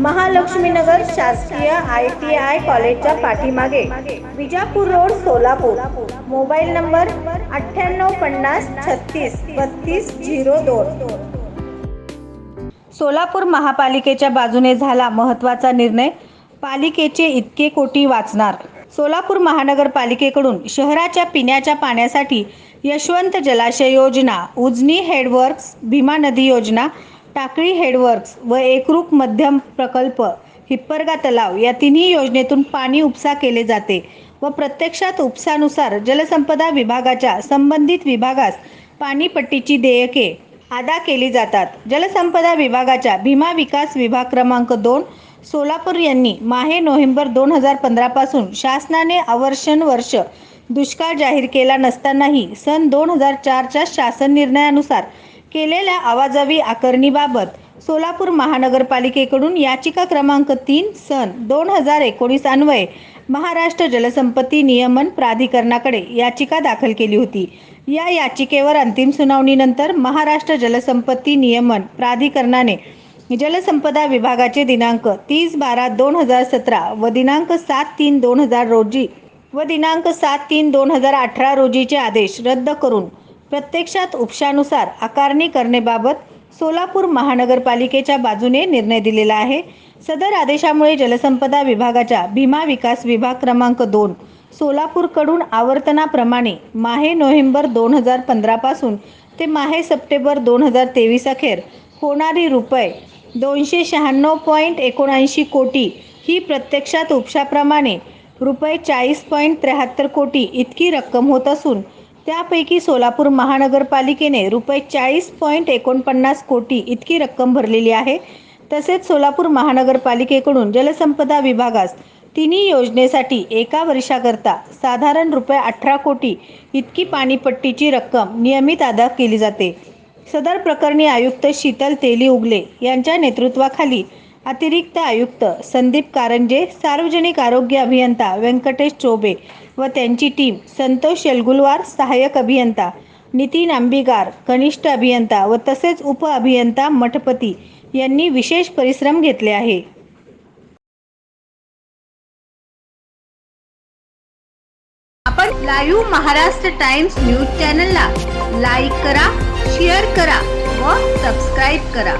महालक्ष्मीनगर शासकीय I T I कॉलेजच्या पाठीमागे Vijapur road Solapur. Mobile number अठ्ठ्याण्णव पन्नास छत्तीस बत्तीस झिरो दोन. सोलापूर महापालिकेच्या बाजूने झाला महत्त्वाचा निर्णय. पालिकेचे इतके कोटी वाचणार. सोलापूर महानगरपालिकेकडून शहराच्या पिण्याच्या पाण्यासाठी यशवंत जलाशय योजना उजनी हेडवर्क्स भीमा नदी योजना टाकळी हेडवर्क्स व एकरूप मध्यम प्रकल्प हिप्परगा तलाव या तिन्ही योजनेतून पाणी उपसा केले जाते व प्रत्यक्षात उपसानुसार जलसंपदा विभागाच्या संबंधित विभागास पाणीपट्टीची देयके अदा केली जातात. जलसंपदा विभागाच्या भीमा विकास विभाग क्रमांक दोन सोलापूर यांनी माहे नोव्हेंबर दोन हजार पंधरापासून शासनाने आवर्षण वर्ष दुष्काळ जाहीर केला नसतानाही सन दोन हजार चारच्या शासन निर्णयानुसार केलेल्या आवाजावी आकारणीबाबत सोलापूर महानगरपालिकेकडून याचिका क्रमांक तीन सन दोन हजार एकोणीस अन्वये महाराष्ट्र जलसंपत्ती नियमन प्राधिकरणाकडे याचिका दाखल केली होती. या याचिकेवर अंतिम सुनावणीनंतर महाराष्ट्र जलसंपत्ती नियमन प्राधिकरणाने जलसंपदा विभागाचे दिनांक तीस बारा दोन हजार सतरा व दिनांक सात तीन दोन हजार रोजी व दिनांक सात तीन दोन हजार अठरा रोजीचे आदेश रद्द करून प्रत्यक्षात उपशानुसार आकारणी करण्याबाबत सोलापूर महानगरपालिकेच्या बाजूने निर्णय दिलेला आहे. सदर आदेशामुळे जलसंपदा विभागाच्या भीमा विकास विभाग क्रमांक दोन सोलापूरकडून आवर्तनाप्रमाणे माहे नोव्हेंबर दोन हजार पंधरापासून ते माहे सप्टेंबर दोन हजार तेवीस अखेर होणारी रुपये दोनशे शहाण्णव पॉईंट एकोणऐंशी कोटी ही प्रत्यक्षात उपशाप्रमाणे रुपये चाळीस पॉईंट त्र्याहत्तर कोटी इतकी रक्कम होत असून त्यापैकी सोलापूर महानगरपालिकेने रुपये चाळीस पॉईंट एकोणपन्नास कोटी इतकी रक्कम भरलेली आहे. तसेच सोलापूर महानगरपालिकेकडून जलसंपदा विभागास तिन्ही योजनेसाठी एका वर्षाकरता साधारण रुपये अठरा कोटी इतकी पाणीपट्टीची रक्कम नियमित अदा केली जाते. सदर प्रकरणी आयुक्त शीतल तेली उगले यांच्या नेतृत्वाखाली अतिरिक्त आयुक्त संदीप कारंजे सार्वजनिक आरोग्य अभियंता व्यंकटेश चोबे व त्यांची टीम संतोष येलगुलवार सहाय्यक अभियंता नितीन आंबिगार कनिष्ठ अभियंता व तसेच उप अभियंता मठपती यांनी विशेष परिश्रम घेतले आहे. आपण लाईव्ह महाराष्ट्र टाइम्स न्यूज चॅनलला लाईक करा शेअर करा व सबस्क्राईब करा.